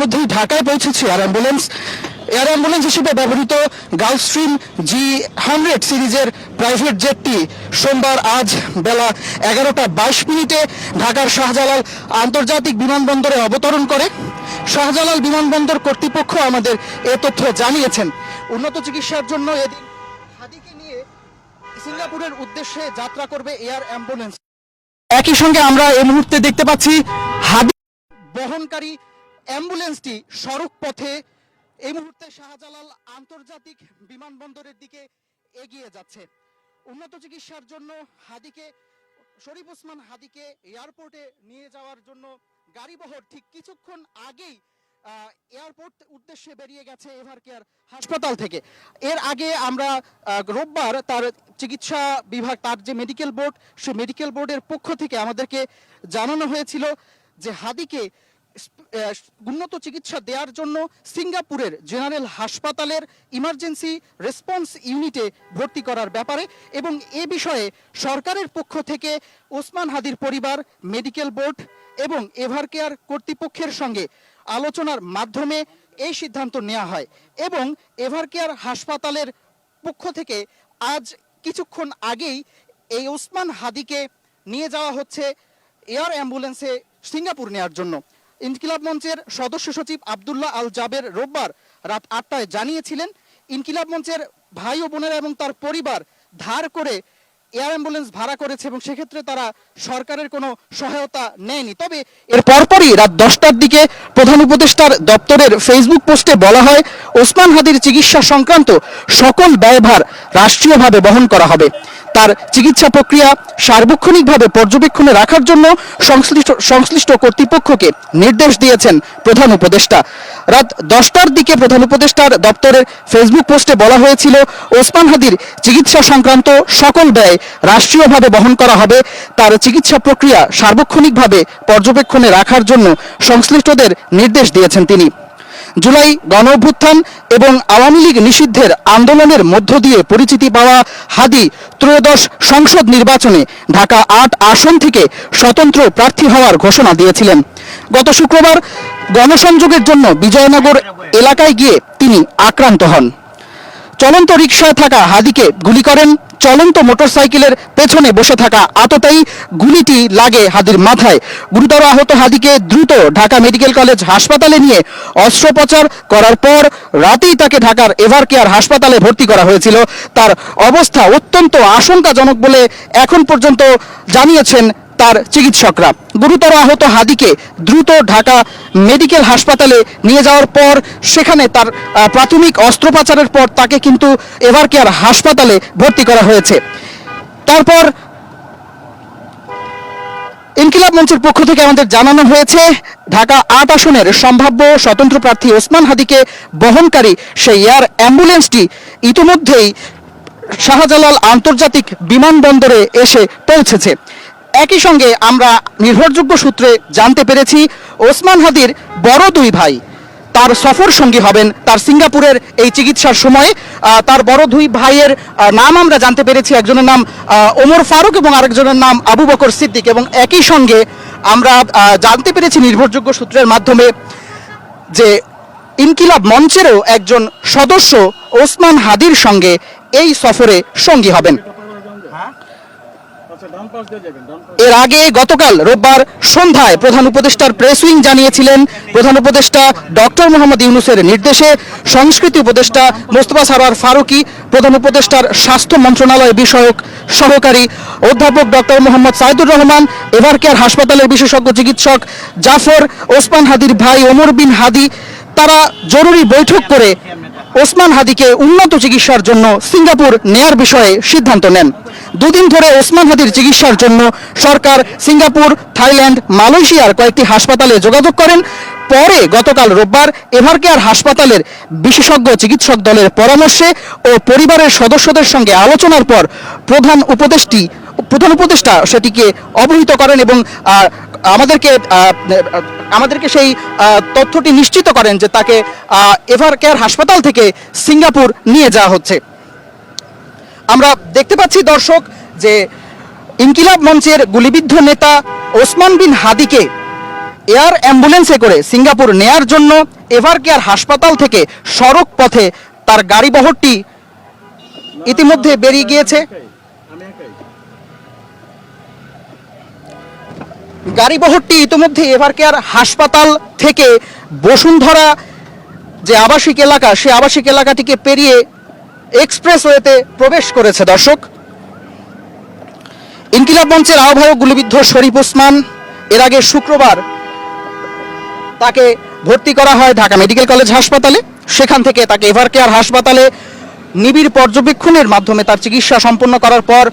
ইতিমধ্যেই ঢাকায় পৌঁছেছে এয়ার অ্যাম্বুলেন্স এয়ার অ্যাম্বুলেন্স হিসেবে ব্যবহৃত গালস্ট্রিম জি হান্ড্রেড সিরিজের প্রাইভেট জেটটি সোমবার আজ বেলা এগারোটা বাইশ মিনিটে ঢাকার শাহজালাল আন্তর্জাতিক বিমানবন্দরে অবতরণ করে। শাহজালাল বিমানবন্দর কর্তৃপক্ষ আমাদের এ তথ্য জানিয়েছেন। উন্নত চিকিৎসার জন্য এদিন হাদিকে নিয়ে সিঙ্গাপুরের উদ্দেশ্যে যাত্রা করবে এয়ার অ্যাম্বুলেন্স একই সঙ্গে আমরা এই মুহূর্তে দেখতে পাচ্ছি হাদি বহনকারী অ্যাম্বুলেন্সটি সড়ক পথে এই মুহূর্তে শাহজালাল আন্তর্জাতিক বিমানবন্দরের দিকে এগিয়ে যাচ্ছে। উন্নত চিকিৎসার জন্য হাদিকে, শরীফ ওসমান হাদিকে এয়ারপোর্টে নিয়ে যাওয়ার জন্য গাড়িবহর ঠিক কিছুক্ষণ আগেই এয়ারপোর্ট উদ্দেশ্যে বেরিয়ে গেছে এভার কেয়ার হাসপাতাল থেকে। এর আগে আমরা রোববার তার চিকিৎসা বিভাগ, তার যে মেডিকেল বোর্ড, সে মেডিকেল বোর্ডের পক্ষ থেকে আমাদেরকে জানানো হয়েছিল যে হাদিকে উন্নত চিকিৎসা দেওয়ার জন্য সিঙ্গাপুরের জেনারেল হাসপাতালের ইমার্জেন্সি রেসপন্স ইউনিটে ভর্তি করার ব্যাপারে এবং এ বিষয়ে সরকারের পক্ষ থেকে ওসমান হাদির পরিবার, মেডিকেল বোর্ড এবং এভার কেয়ার কর্তৃপক্ষের সঙ্গে আলোচনার মাধ্যমে এই সিদ্ধান্ত নেওয়া হয় এবং এভার কেয়ার হাসপাতালের পক্ষ থেকে আজ কিছুক্ষণ আগেই এই ওসমান হাদিকে নিয়ে যাওয়া হচ্ছে এয়ার অ্যাম্বুলেন্সে সিঙ্গাপুর নেওয়ার জন্য। ইনকিলাব মঞ্চের সদস্য সচিব আবদুল্লাহ আল জাবের রোববার রাত আটটায় জানিয়েছিলেন, ইনকিলাব মঞ্চের ভাই ও বোনেরা এবং তার পরিবার ধার করে এয়ার অ্যাম্বুলেন্স ভাড়া করেছে এবং সেক্ষেত্রে তারা সরকারের কোনো সহায়তা নেয়নি। তবে এর পরপরই রাত দশটার দিকে প্রধান উপদেষ্টার দপ্তরের ফেসবুক পোস্টে বলা হয়, ওসমান হাদির চিকিৎসা সংক্রান্ত সকল ব্যয়ভার রাষ্ট্রীয়ভাবে বহন করা হবে। তার চিকিৎসা প্রক্রিয়া সার্বক্ষণিকভাবে পর্যবেক্ষণে রাখার জন্য সংশ্লিষ্ট সংশ্লিষ্ট কর্তৃপক্ষকে নির্দেশ দিয়েছেন প্রধান উপদেষ্টা। রাত দশটার দিকে প্রধান উপদেষ্টার দপ্তরের ফেসবুক পোস্টে বলা হয়েছিল, ওসমান হাদির চিকিৎসা সংক্রান্ত সকল ব্যয় রাষ্ট্রীয়ভাবে বহন করা হবে। তার চিকিৎসা প্রক্রিয়া সার্বক্ষণিকভাবে পর্যবেক্ষণে রাখার জন্য সংশ্লিষ্টদের নির্দেশ দিয়েছেন তিনি। জুলাই গণ অভ্যুত্থান এবং আওয়ামী লীগ নিষিদ্ধের আন্দোলনের মধ্য দিয়ে পরিচিতি পাওয়া হাদি ত্রয়োদশ সংসদ নির্বাচনে ঢাকা আট আসন থেকে স্বতন্ত্র প্রার্থী হওয়ার ঘোষণা দিয়েছিলেন। গত শুক্রবার গণসংযোগের জন্য বিজয়নগর এলাকায় গিয়ে তিনি আক্রান্ত হন। চলন্ত রিকশায় থাকা হাদিকে গুলি করেন, চলন্ত মোটরসাইকেলের পেছনে বসে থাকা আততায়ী গুলিটি লাগে হাদির মাথায়। গুরুতর আহত হাদিকে দ্রুত ঢাকা মেডিকেল কলেজ হাসপাতালে নিয়ে অস্ত্রোপচার করার পর রাতেই তাকে ঢাকার এভার কেয়ার হাসপাতালে ভর্তি করা হয়েছিল। তার অবস্থা অত্যন্ত আশঙ্কাজনক বলে এখন পর্যন্ত জানিয়েছেন তার চিকিৎসকরা। গুরুতর আহত হাদিকে দ্রুত ঢাকা মেডিকেল হাসপাতালে নিয়ে যাওয়ার পর সেখানে তার প্রাথমিক অস্ত্রোপচারের পর তাকে কিন্তু এভার কেয়ার হাসপাতালে ভর্তি করা হয়েছে। তারপর ইনকিলাব মঞ্চের পক্ষ থেকে আমাদের জানানো হয়েছে, ঢাকা আট আসনের সম্ভাব্য স্বতন্ত্র প্রার্থী ওসমান হাদিকে বহনকারী সেই এয়ার অ্যাম্বুলেন্সটি ইতিমধ্যেই শাহজালাল আন্তর্জাতিক বিমানবন্দরে এসে পৌঁছেছে। একই সঙ্গে আমরা নির্ভরযোগ্য সূত্রে জানতে পেরেছি, ওসমান হাদির বড় দুই ভাই। তার সফর সঙ্গী হবেন তার সিঙ্গাপুরের এই চিকিৎসার সময়। তার বড় দুই ভাইয়ের নাম আমরা জানতে পেরেছি। একজনের নাম ওমর ফারুক এবং আরেকজনের নাম আবু বকর সিদ্দিক এবং একই সঙ্গে আমরা জানতে পেরেছি নির্ভরযোগ্য সূত্রের মাধ্যমে যে ইনকিলাব মঞ্চেরও একজন সদস্য ওসমান হাদির সঙ্গে এই সফরে সঙ্গী হবেন। এর আগে গতকাল রোববার সন্ধ্যায় প্রধান উপদেষ্টার প্রেস উইং জানিয়েছিলেন প্রধান উপদেষ্টা ডক্টর মোহাম্মদ ইউনুসের নির্দেশে সংস্কৃতি উপদেষ্টা মোস্তফা সারার ফারুকি প্রধান উপদেষ্টার স্বাস্থ্য মন্ত্রণালয় বিষয়ক সহকারী অধ্যাপক doctor Mohammad Saidur Rahman Evercare হাসপাতালের বিশেষজ্ঞ চিকিৎসক জাফর ওসমান হাদির ভাই ওমর বিন হাদি তারা জরুরি বৈঠক করে ওসমান হাদিকে উন্নত চিকিৎসার জন্য সিঙ্গাপুর নেয়ার বিষয়ে সিদ্ধান্ত নেন। দুদিন ধরে ওসমান হাদির চিকিৎসার জন্য সরকার সিঙ্গাপুর, থাইল্যান্ড, মালয়েশিয়ার কয়েকটি হাসপাতালে যোগাযোগ করেন। পরে গতকাল রোববার এভারকেয়ার হাসপাতালের বিশেষজ্ঞ চিকিৎসক দলের পরামর্শে ও পরিবারের সদস্যদের সঙ্গে আলোচনার পর প্রধান উপদেষ্টি প্রধান উপদেষ্টা সেটিকে অবহিত করেন এবং আমাদেরকে আমাদেরকে সেই তথ্যটি নিশ্চিত করেন যে তাকে এভার কেয়ার হাসপাতাল থেকে সিঙ্গাপুর নিয়ে যাওয়া হচ্ছে। আমরা দেখতে পাচ্ছি দর্শক যে ইনকিলাব মঞ্চের গুলিবিদ্ধ নেতা ওসমান বিন হাদিকে এয়ার অ্যাম্বুলেন্সে করে সিঙ্গাপুর নেয়ার জন্য এভার কেয়ার হাসপাতাল থেকে সড়ক পথে তার গাড়ি বহরটি ইতিমধ্যে বেরিয়ে গিয়েছে। গাড়ি বহরটি ইতিমধ্যে এভার কেয়ার হাসপাতাল থেকে বসুন্ধরা যে আবাসিক এলাকা, সে আবাসিক এলাকাটিকে পেরিয়ে এক্সপ্রেসওয়েতে প্রবেশ করেছে দর্শক। ইনকিলাব মঞ্চের আহ্বায়ক গুলিবিদ্ধ শরীফ ওসমান, এর আগে শুক্রবার তাকে ভর্তি করা হয় ঢাকা মেডিকেল কলেজ হাসপাতালে। সেখান থেকে তাকে এভার কেয়ার হাসপাতালে নিবিড় পর্যবেক্ষণের মাধ্যমে তার চিকিৎসা সম্পন্ন করার পর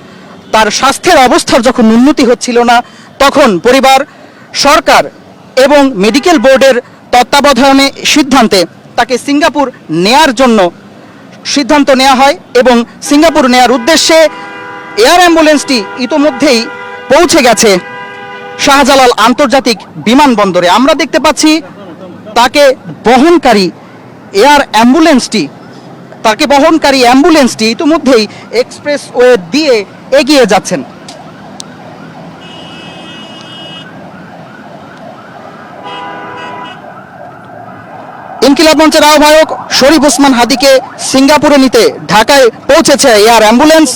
তার স্বাস্থ্যের অবস্থার যখন উন্নতি হচ্ছিল না, তখন পরিবার, সরকার এবং মেডিকেল বোর্ডের তত্ত্বাবধানে সিদ্ধান্তে তাকে সিঙ্গাপুর নেয়ার জন্য সিদ্ধান্ত নেওয়া হয় এবং সিঙ্গাপুর নেয়ার উদ্দেশ্যে এয়ার অ্যাম্বুলেন্সটি ইতোমধ্যেই পৌঁছে গেছে শাহজালাল আন্তর্জাতিক বিমানবন্দরে। আমরা দেখতে পাচ্ছি তাকে বহনকারী এয়ার অ্যাম্বুলেন্সটি, তাকে বহনকারী অ্যাম্বুলেন্সটি ইতিমধ্যেই এক্সপ্রেস ওয়ে দিয়ে এগিয়ে যাচ্ছেন। ইনকিলাব মঞ্চের আহ্বায়ক শরীফ হাদিকে সিঙ্গাপুরে নিতে ঢাকায় পৌঁছেছে এয়ার অ্যাম্বুলেন্স।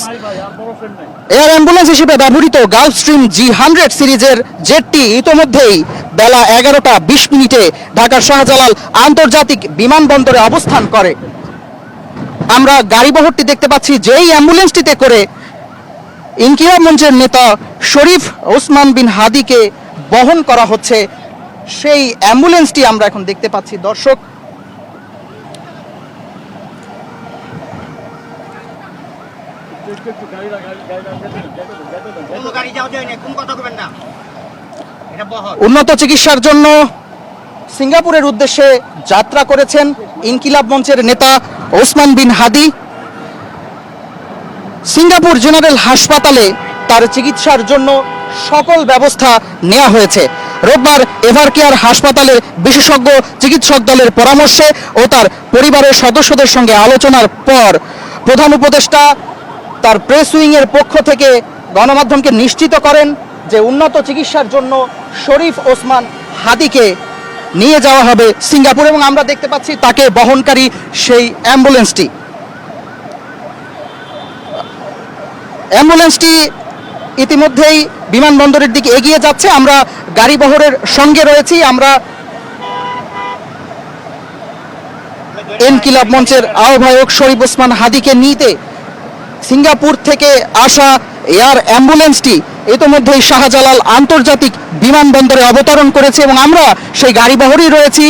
এয়ার অ্যাম্বুলেন্স হিসেবে ব্যবহৃত গালফ স্ট্রিম জি হান্ড্রেড সিরিজের জেটটি ইতোমধ্যেই বেলা এগারোটা বিশ মিনিটে ঢাকার শাহজালাল আন্তর্জাতিক বিমানবন্দরে অবস্থান করে। আমরা গাড়ি বহরটি দেখতে পাচ্ছি, যেই অ্যাম্বুলেন্সটিতে করে ইনকিলাব মঞ্চের নেতা শরীফ ওসমান বিন হাদিকে বহন করা হচ্ছে। সেই অ্যাম্বুলেন্সটি আমরা এখন দেখতে পাচ্ছি, দর্শক। উন্নত চিকিৎসার জন্য সিঙ্গাপুরের উদ্দেশ্যে যাত্রা করেছেন ইনকিলাব মঞ্চের নেতা ওসমান বিন হাদি। সিঙ্গাপুর জেনারেল হাসপাতালে তার চিকিৎসার জন্য সকল ব্যবস্থা নেওয়া হয়েছে। রোববার এভারকেয়ার হাসপাতালের বিশেষজ্ঞ চিকিৎসক দলের পরামর্শে ও তার পরিবারের সদস্যদের সঙ্গে আলোচনার পর প্রধান উপদেষ্টা তার প্রেস উইংয়ের পক্ষ থেকে গণমাধ্যমকে নিশ্চিত করেন যে উন্নত চিকিৎসার জন্য শরীফ ওসমান হাদিকে নিয়ে যাওয়া হবে সিঙ্গাপুর এবং আমরা দেখতে পাচ্ছি তাকে বহনকারী সেই অ্যাম্বুলেন্সটি। অ্যাম্বুলেন্সটি ইতিমধ্যেই বিমানবন্দরের দিকে এগিয়ে যাচ্ছে। আমরা গাড়ি বহরের সঙ্গে রয়েছি। আমরা এনকিলাব মঞ্চের আহ্বায়ক শরীফ ওসমান হাদিকে নিতে সিঙ্গাপুর থেকে আসা এয়ার অ্যাম্বুলেন্সটি ইতোমধ্যেই শাহজালাল আন্তর্জাতিক বিমানবন্দরে অবতরণ করেছে এবং আমরা সেই গাড়ি বহরই রয়েছি।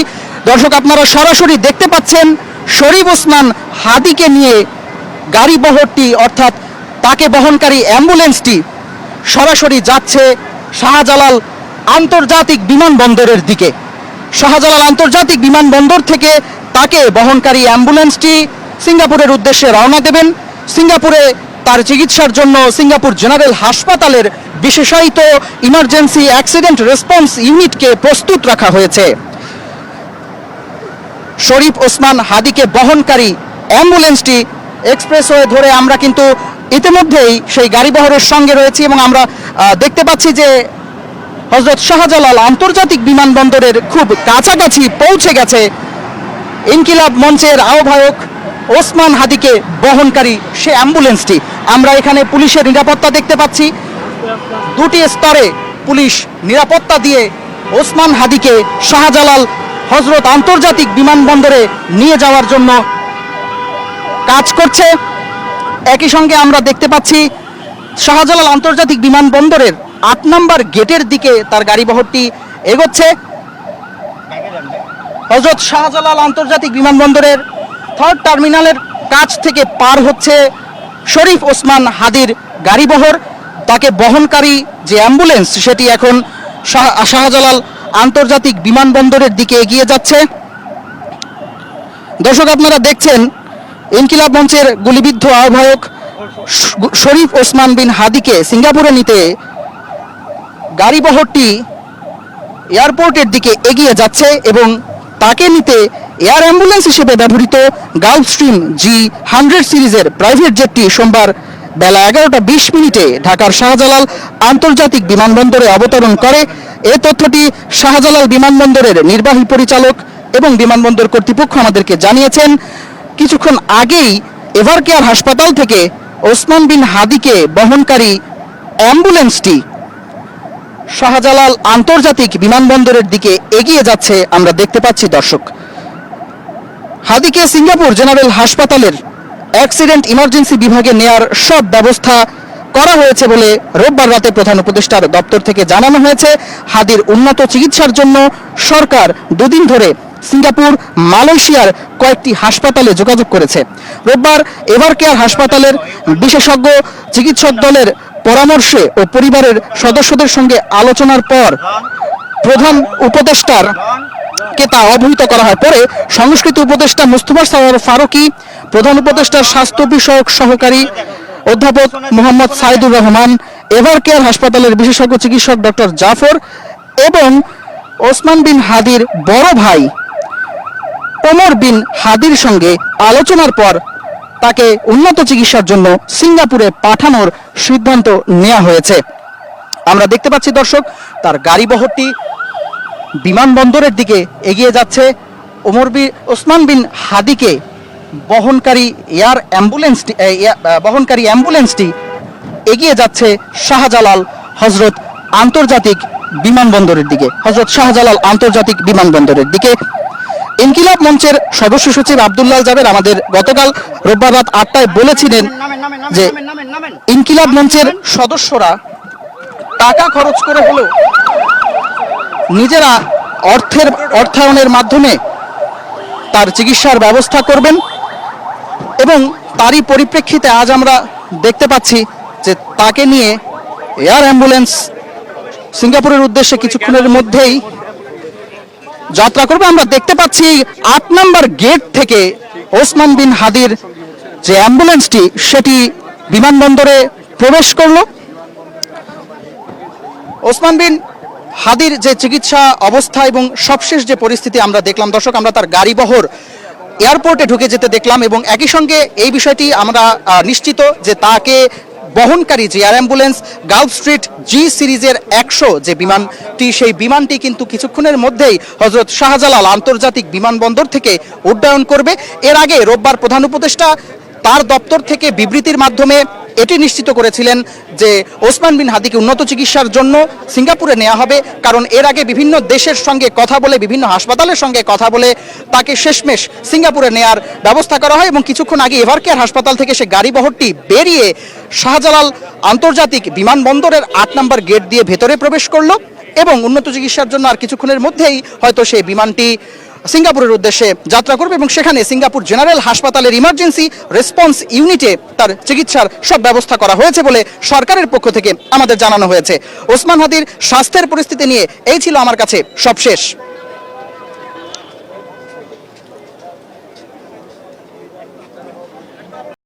দর্শক, আপনারা সরাসরি দেখতে পাচ্ছেন শরীফ ওসমান হাদিকে নিয়ে গাড়ি বহরটি, অর্থাৎ তাকে বহনকারী অ্যাম্বুলেন্সটি সরাসরি যাচ্ছে শাহজালাল আন্তর্জাতিক বিমানবন্দরের দিকে। শাহজালাল আন্তর্জাতিক বিমানবন্দর থেকে তাকে বহনকারী অ্যাম্বুলেন্সটি সিঙ্গাপুরের উদ্দেশ্যে রওনা দেবেন। সিঙ্গাপুরে তার চিকিৎসার জন্য সিঙ্গাপুর জেনারেল হাসপাতালের বিশেষায়িত ইমার্জেন্সি অ্যাক্সিডেন্ট রেসপন্স ইউনিটকে প্রস্তুত রাখা হয়েছে। শরীফ ওসমান হাদিকে বহনকারী অ্যাম্বুলেন্সটি এক্সপ্রেসওয়ে ধরে আমরা কিন্তু ইতিমধ্যেই সেই গাড়ি বহরের সঙ্গে রয়েছি এবং আমরা দেখতে পাচ্ছি যে হজরত শাহজালাল আন্তর্জাতিক বিমানবন্দরের খুব কাছাকাছি পৌঁছে গেছে ইনকিলাব মঞ্চের আহ্বায়ক ওসমান হাদিকে বহনকারী সে অ্যাম্বুলেন্সটি। আমরা এখানে পুলিশের নিরাপত্তা দেখতে পাচ্ছি। দুটি স্তরে পুলিশ নিরাপত্তা দিয়ে ওসমান হাদিকে শাহজালাল হজরত আন্তর্জাতিক বিমানবন্দরে নিয়ে যাওয়ার জন্য কাজ করছে। একই সঙ্গে আমরা দেখতে পাচ্ছি শাহজালাল আন্তর্জাতিক বিমানবন্দরের আট নম্বর গেটের দিকে তার গাড়ি বহরটি এগোচ্ছে। হজরত শাহজালাল আন্তর্জাতিক বিমানবন্দরের থার্ড টার্মিনালের কাছ থেকে পার হচ্ছে শরীফ ওসমান হাদির গাড়িবহর। তাকে বহনকারী যে অ্যাম্বুলেন্স, সেটি এখন শাহ- শাহজালাল আন্তর্জাতিক বিমানবন্দরের দিকে এগিয়ে যাচ্ছে। দর্শক, আপনারা দেখছেন ইনকিলাব মঞ্চের গুলিবিদ্ধ আহ্বায়ক শরীফ ওসমান বিন হাদিকে সিঙ্গাপুরে নিতে গাড়িবহরটি এয়ারপোর্টের দিকে এগিয়ে যাচ্ছে এবং তাকে নিতে এয়ার অ্যাম্বুলেন্স হিসেবে ব্যবহৃত গালফ স্ট্রিম জি হান্ড্রেড সিরিজের প্রাইভেট জেটটি সোমবার বেলা এগারোটা বিশ মিনিটে ঢাকার শাহজালাল আন্তর্জাতিক বিমানবন্দরে অবতরণ করে। এ তথ্যটি শাহজালাল বিমানবন্দরের নির্বাহী পরিচালক এবং বিমানবন্দর কর্তৃপক্ষ আমাদেরকে জানিয়েছেন। কিছুক্ষণ আগেই এভারকেয়ার হাসপাতাল থেকে ওসমান বিন হাদিকে বহনকারী অ্যাম্বুলেন্সটি শাহজালাল আন্তর্জাতিক বিমানবন্দরের দিকে এগিয়ে যাচ্ছে আমরা দেখতে পাচ্ছি, দর্শক। হাদিকে সিঙ্গাপুর জেনারেল হাসপাতালের অ্যাক্সিডেন্ট ইমার্জেন্সি বিভাগে নেয়ার সব ব্যবস্থা করা হয়েছে বলে রোববার রাতে প্রধান উপদেষ্টার দপ্তর থেকে জানানো হয়েছে। হাদির উন্নত চিকিৎসার জন্য সরকার দুদিন ধরে সিঙ্গাপুর, মালয়েশিয়ার কয়েকটি হাসপাতালে যোগাযোগ করেছে। রোববার এভার কেয়ার হাসপাতালের বিশেষজ্ঞ চিকিৎসক দলের পরামর্শে ও পরিবারের সদস্যদের সঙ্গে আলোচনার পর প্রধান উপদেষ্টার কে তা অবহিত করা হয়। পরে সংস্কৃতি উপদেষ্টা মুস্তফা সাওয়ার ফারুকি, প্রধান উপদেষ্টার স্বাস্থ্য বিষয়ক সহকারী অধ্যাপক মোহাম্মদ সাইদুর রহমান, এভার কেয়ার হাসপাতালের বিশেষজ্ঞ চিকিৎসক ডক্টর জাফর এবং ওসমান বিন হাদির বড় ভাই ওমর বিন হাদির সঙ্গে আলোচনার পর তাকে উন্নত চিকিৎসার জন্য সিঙ্গাপুরে পাঠানোর সিদ্ধান্ত নেওয়া হয়েছে। আমরা দেখতে পাচ্ছি দর্শক, তার গাড়ি বহরটি বিমানবন্দরের দিকে এগিয়ে যাচ্ছে। ওমর বি, ওসমান বিন হাদিকে বহনকারী এয়ার অ্যাম্বুলেন্সটি বহনকারী অ্যাম্বুলেন্সটি এগিয়ে যাচ্ছে শাহজালাল হজরত আন্তর্জাতিক বিমানবন্দরের দিকে। হজরত শাহজালাল আন্তর্জাতিক বিমানবন্দরের দিকে। ইনকিলাব মঞ্চের সদস্য সচিব আবদুল্লাহ জাবের আমাদের গতকাল রোববার রাত আটটায় বলেছিলেন যে ইনকিলাব মঞ্চের সদস্যরা টাকা খরচ করে হলেও নিজেরা অর্থের অর্থায়নের মাধ্যমে তার চিকিৎসার ব্যবস্থা করবেন এবং তারই পরিপ্রেক্ষিতে আজ আমরা দেখতে পাচ্ছি যে তাকে নিয়ে এয়ার অ্যাম্বুলেন্স সিঙ্গাপুরের উদ্দেশ্যে কিছুক্ষণের মধ্যেই যাত্রা করবে। আমরা দেখতে পাচ্ছি আট নম্বর গেট থেকে ওসমান বিন হাদির যে অ্যাম্বুলেন্সটি, সেটি বিমানবন্দরে প্রবেশ করল। ওসমান বিন হাদির যে চিকিৎসা অবস্থা এবং সবশেষ যে পরিস্থিতি আমরা দেখলাম, দর্শক, আমরা তার গাড়ি বহর এয়ারপোর্টে ঢুকে যেতে দেখলাম এবং একই সঙ্গে এই বিষয়টি আমরা নিশ্চিত যে তাকে বহনকারী যে air ambulance Gulf street G সিরিজের একশো যে বিমানটি, সেই বিমানটি কিন্তু কিছুক্ষণের মধ্যেই হজরত শাহজালাল আন্তর্জাতিক বিমানবন্দর থেকে উড্ডয়ন করবে। এর আগে রোববার প্রধান উপদেষ্টা তার দপ্তর থেকে বিবৃতির মাধ্যমে এটি নিশ্চিত করেছিলেন যে ওসমান বিন হাদিকে উন্নত চিকিৎসার জন্য সিঙ্গাপুরে নেওয়া হবে, কারণ এর আগে বিভিন্ন দেশের সঙ্গে কথা বলে, বিভিন্ন হাসপাতালের সঙ্গে কথা বলে তাকে শেষমেশ সিঙ্গাপুরে নেয়ার ব্যবস্থা করা হয় এবং কিছুক্ষণ আগে এভারকেয়ার হাসপাতাল থেকে সে গাড়ি বহরটি বেরিয়ে শাহজালাল আন্তর্জাতিক বিমানবন্দরের আট নম্বর গেট দিয়ে ভেতরে প্রবেশ করল এবং উন্নত চিকিৎসার জন্য আর কিছুক্ষণের মধ্যেই হয়তো সেই বিমানটি সিঙ্গাপুরের উদ্দেশ্যে যাত্রা করবে এবং সেখানে সিঙ্গাপুর জেনারেল হাসপাতালের ইমার্জেন্সি রেসপন্স ইউনিটে তার চিকিৎসার সব ব্যবস্থা করা হয়েছে বলে সরকারের পক্ষ থেকে আমাদের জানানো হয়েছে। ওসমান হাদির স্বাস্থ্যের পরিস্থিতি নিয়ে এই ছিল আমার কাছে সবশেষ।